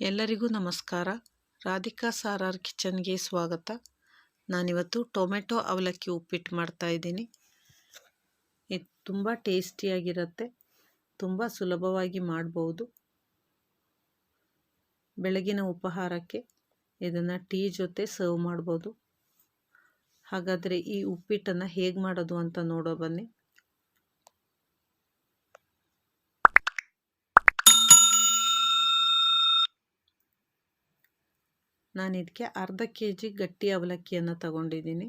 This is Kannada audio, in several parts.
ಎಲ್ಲರಿಗೂ ನಮಸ್ಕಾರ. ರಾಧಿಕಾ ಸಾರಾರ್ ಕಿಚನ್ಗೆ ಸ್ವಾಗತ. ನಾನಿವತ್ತು ಟೊಮೆಟೊ ಅವಲಕ್ಕಿ ಉಪ್ಪಿಟ್ಟು ಮಾಡ್ತಾ ಇದ್ದೀನಿ. ಇದು ತುಂಬ ಟೇಸ್ಟಿಯಾಗಿರುತ್ತೆ. ತುಂಬ ಸುಲಭವಾಗಿ ಮಾಡ್ಬೋದು. ಬೆಳಗಿನ ಉಪಹಾರಕ್ಕೆ ಇದನ್ನು ಟೀ ಜೊತೆ ಸರ್ವ್ ಮಾಡ್ಬೋದು. ಹಾಗಾದರೆ ಈ ಉಪ್ಪಿಟ್ಟನ್ನು ಹೇಗೆ ಮಾಡೋದು ಅಂತ ನೋಡೋ ಬನ್ನಿ. ನಾನು ಇದಕ್ಕೆ ಅರ್ಧ ಕೆ ಜಿ ಗಟ್ಟಿ ಅವಲಕ್ಕಿಯನ್ನು ತಗೊಂಡಿದ್ದೀನಿ.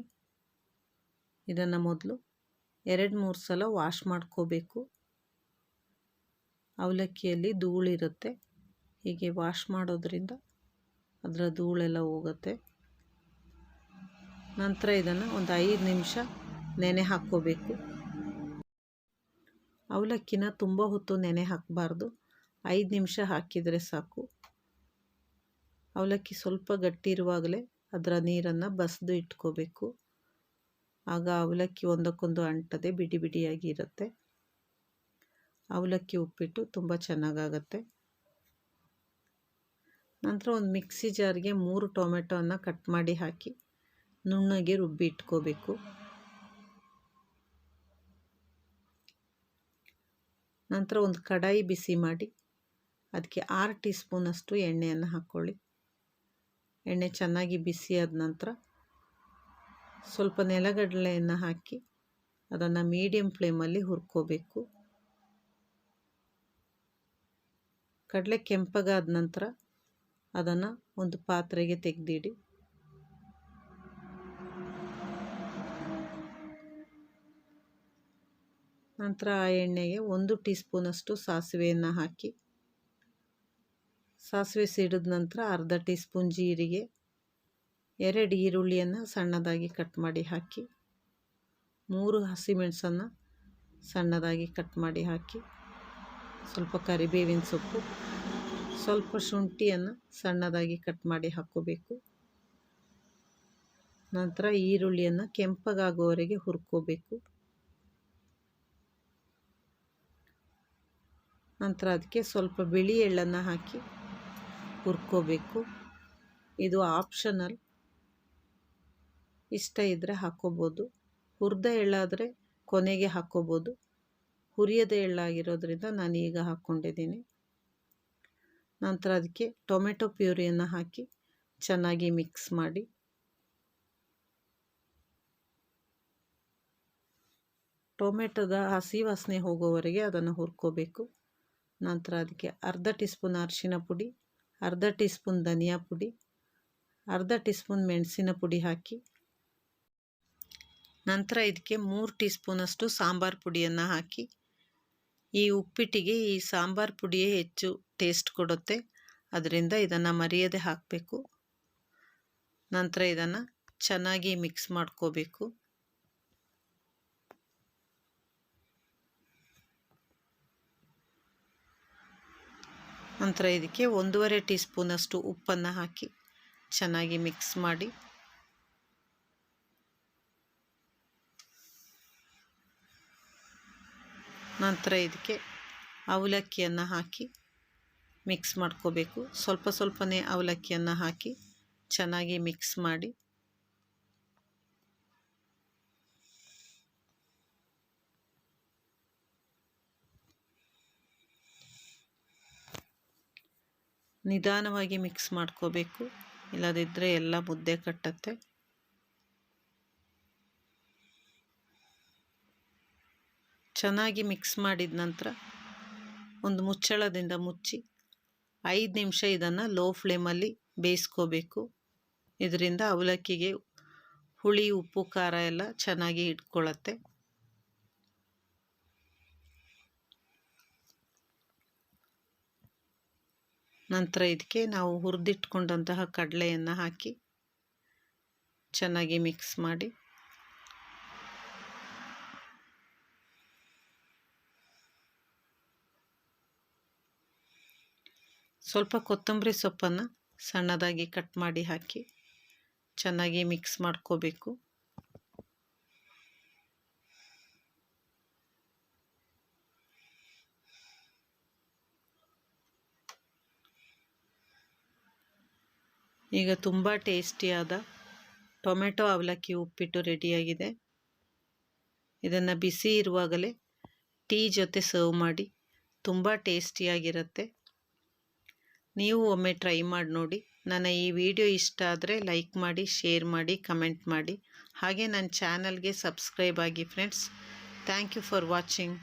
ಇದನ್ನು ಮೊದಲು ಎರಡು ಮೂರು ಸಲ ವಾಶ್ ಮಾಡ್ಕೋಬೇಕು. ಅವಲಕ್ಕಿಯಲ್ಲಿ ಧೂಳಿರುತ್ತೆ ಹೀಗೆ ವಾಶ್ ಮಾಡೋದ್ರಿಂದ ಅದರ ಧೂಳೆಲ್ಲ ಹೋಗುತ್ತೆ. ನಂತರ ಇದನ್ನು ಒಂದು ಐದು ನಿಮಿಷ ನೆನೆ ಹಾಕ್ಕೋಬೇಕು. ಅವಲಕ್ಕಿನ ತುಂಬ ಹೊತ್ತು ನೆನೆ ಹಾಕಬಾರ್ದು. ಐದು ನಿಮಿಷ ಹಾಕಿದರೆ ಸಾಕು. ಅವಲಕ್ಕಿ ಸ್ವಲ್ಪ ಗಟ್ಟಿ ಇರುವಾಗಲೇ ಅದರ ನೀರನ್ನು ಬಸಿದು ಇಟ್ಕೋಬೇಕು. ಆಗ ಅವಲಕ್ಕಿ ಒಂದಕ್ಕೊಂದು ಅಂಟದೆ ಬಿಡಿ ಬಿಡಿಯಾಗಿ ಇರುತ್ತೆ. ಅವಲಕ್ಕಿ ಉಪ್ಪಿಟ್ಟು ತುಂಬ ಚೆನ್ನಾಗಾಗತ್ತೆ. ನಂತರ ಒಂದು ಮಿಕ್ಸಿ ಜಾರ್ಗೆ ಮೂರು ಟೊಮೆಟೊವನ್ನು ಕಟ್ ಮಾಡಿ ಹಾಕಿ ನುಣ್ಣಗೆ ರುಬ್ಬಿ ಇಟ್ಕೋಬೇಕು. ನಂತರ ಒಂದು ಕಡಾಯಿ ಬಿಸಿ ಮಾಡಿ ಅದಕ್ಕೆ ಆರು ಟೀ ಸ್ಪೂನಷ್ಟು ಎಣ್ಣೆಯನ್ನು ಹಾಕ್ಕೊಳ್ಳಿ ಎಣ್ಣೆ ಚೆನ್ನಾಗಿ ಬಿಸಿ ಆದ ನಂತರ ಸ್ವಲ್ಪ ನೆಲಗಡಲೆಯನ್ನು ಹಾಕಿ ಅದನ್ನು ಮೀಡಿಯಮ್ ಫ್ಲೇಮಲ್ಲಿ ಹುರ್ಕೋಬೇಕು. ಕಡಲೆ ಕೆಂಪಗಾದ ನಂತರ ಅದನ್ನು ಒಂದು ಪಾತ್ರೆಗೆ ತೆಗೆದಿಡಿ. ನಂತರ ಆ ಎಣ್ಣೆಗೆ ಒಂದು ಟೀ ಸ್ಪೂನಷ್ಟು ಸಾಸಿವೆಯನ್ನು ಹಾಕಿ ಸಾಸಿವೆ ಸಿಡಿದ ನಂತರ ಅರ್ಧ ಟೀ ಸ್ಪೂನ್ ಜೀರಿಗೆ, ಎರಡು ಈರುಳ್ಳಿಯನ್ನು ಸಣ್ಣದಾಗಿ ಕಟ್ ಮಾಡಿ ಹಾಕಿ, ಮೂರು ಹಸಿಮೆಣಸನ್ನು ಸಣ್ಣದಾಗಿ ಕಟ್ ಮಾಡಿ ಹಾಕಿ, ಸ್ವಲ್ಪ ಕರಿಬೇವಿನ ಸೊಪ್ಪು, ಸ್ವಲ್ಪ ಶುಂಠಿಯನ್ನು ಸಣ್ಣದಾಗಿ ಕಟ್ ಮಾಡಿ ಹಾಕ್ಕೋಬೇಕು ನಂತರ ಈರುಳ್ಳಿಯನ್ನು ಕೆಂಪಗಾಗುವವರೆಗೆ ಹುರ್ಕೋಬೇಕು. ನಂತರ ಅದಕ್ಕೆ ಸ್ವಲ್ಪ ಬಿಳಿ ಎಳ್ಳನ್ನು ಹಾಕಿ ಹುರ್ಕೋಬೇಕು. ಇದು ಆಪ್ಷನಲ್. ಇಷ್ಟ ಇದ್ದರೆ ಹಾಕ್ಕೋಬೋದು ಹುರಿದ ಎಳ್ಳಾದರೆ ಕೊನೆಗೆ ಹಾಕ್ಕೋಬೋದು ಹುರಿಯದ ಎಳ್ಳಾಗಿರೋದ್ರಿಂದ ನಾನು ಈಗ ಹಾಕ್ಕೊಂಡಿದ್ದೀನಿ ನಂತರ ಅದಕ್ಕೆ ಟೊಮೆಟೊ ಪ್ಯೂರಿಯನ್ನು ಹಾಕಿ ಚೆನ್ನಾಗಿ ಮಿಕ್ಸ್ ಮಾಡಿ. ಟೊಮೆಟೊದ ಹಸಿ ವಾಸನೆ ಹೋಗೋವರೆಗೆ ಅದನ್ನು ಹುರ್ಕೋಬೇಕು. ನಂತರ ಅದಕ್ಕೆ ಅರ್ಧ ಟೀ ಸ್ಪೂನ್ ಅರಿಶಿನ ಪುಡಿ ಅರ್ಧ ಟೀ ಸ್ಪೂನ್ ಧನಿಯಾ ಪುಡಿ, ಅರ್ಧ ಟೀ ಸ್ಪೂನ್ ಮೆಣಸಿನ ಪುಡಿ ಹಾಕಿ. ನಂತರ ಇದಕ್ಕೆ ಮೂರು ಟೀ ಸ್ಪೂನಷ್ಟು ಸಾಂಬಾರು ಪುಡಿಯನ್ನು ಹಾಕಿ. ಈ ಉಪ್ಪಿಟ್ಟಿಗೆ ಈ ಸಾಂಬಾರು ಪುಡಿಯೇ ಹೆಚ್ಚು ಟೇಸ್ಟ್ ಕೊಡುತ್ತೆ. ಅದರಿಂದ ಇದನ್ನು ಮರೆಯದೆ ಹಾಕಬೇಕು. ನಂತರ ಇದನ್ನು ಚೆನ್ನಾಗಿ ಮಿಕ್ಸ್ ಮಾಡ್ಕೋಬೇಕು. ನಂತರ ಇದಕ್ಕೆ ಒಂದೂವರೆ ಟೀ ಸ್ಪೂನಷ್ಟು ಉಪ್ಪನ್ನು ಹಾಕಿ ಚೆನ್ನಾಗಿ ಮಿಕ್ಸ್ ಮಾಡಿ. ನಂತರ ಇದಕ್ಕೆ ಅವಲಕ್ಕಿಯನ್ನು ಹಾಕಿ ಮಿಕ್ಸ್ ಮಾಡ್ಕೋಬೇಕು. ಸ್ವಲ್ಪ ಸ್ವಲ್ಪನೇ ಅವಲಕ್ಕಿಯನ್ನು ಹಾಕಿ ಚೆನ್ನಾಗಿ ಮಿಕ್ಸ್ ಮಾಡಿ. ನಿಧಾನವಾಗಿ ಮಿಕ್ಸ್ ಮಾಡ್ಕೋಬೇಕು. ಇಲ್ಲದಿದ್ದರೆ ಎಲ್ಲ ಮುದ್ದೆ ಕಟ್ಟತ್ತೆ. ಚೆನ್ನಾಗಿ ಮಿಕ್ಸ್ ಮಾಡಿದ ನಂತರ ಒಂದು ಮುಚ್ಚಳದಿಂದ ಮುಚ್ಚಿ ಐದು ನಿಮಿಷ ಇದನ್ನು ಲೋ ಫ್ಲೇಮಲ್ಲಿ ಬೇಯಿಸ್ಕೋಬೇಕು. ಇದರಿಂದ ಅವಲಕ್ಕಿಗೆ ಹುಳಿ, ಉಪ್ಪು, ಖಾರ ಎಲ್ಲ ಚೆನ್ನಾಗಿ ಇಟ್ಕೊಳ್ಳತ್ತೆ. ನಂತರ ಇದಕ್ಕೆ ನಾವು ಹುರಿದಿಟ್ಕೊಂಡಂತಹ ಕಡಲೆಯನ್ನು ಹಾಕಿ ಚೆನ್ನಾಗಿ ಮಿಕ್ಸ್ ಮಾಡಿ. ಸ್ವಲ್ಪ ಕೊತ್ತಂಬರಿ ಸೊಪ್ಪನ್ನು ಸಣ್ಣದಾಗಿ ಕಟ್ ಮಾಡಿ ಹಾಕಿ ಚೆನ್ನಾಗಿ ಮಿಕ್ಸ್ ಮಾಡ್ಕೋಬೇಕು. ಈಗ ತುಂಬ ಟೇಸ್ಟಿಯಾದ ಟೊಮೆಟೊ ಅವಲಕ್ಕಿ ಉಪ್ಪಿಟ್ಟು ರೆಡಿಯಾಗಿದೆ. ಇದನ್ನು ಬಿಸಿ ಇರುವಾಗಲೇ ಟೀ ಜೊತೆ ಸರ್ವ್ ಮಾಡಿ ತುಂಬ ಟೇಸ್ಟಿಯಾಗಿರುತ್ತೆ. ನೀವು ಒಮ್ಮೆ ಟ್ರೈ ಮಾಡಿ ನೋಡಿ. ನನ್ನ ಈ ವಿಡಿಯೋ ಇಷ್ಟ ಆದರೆ ಲೈಕ್ ಮಾಡಿ, ಶೇರ್ ಮಾಡಿ, ಕಮೆಂಟ್ ಮಾಡಿ. ಹಾಗೆ ನನ್ನ ಚಾನಲ್ಗೆ ಸಬ್ಸ್ಕ್ರೈಬ್ ಆಗಿ friends. Thank you for watching.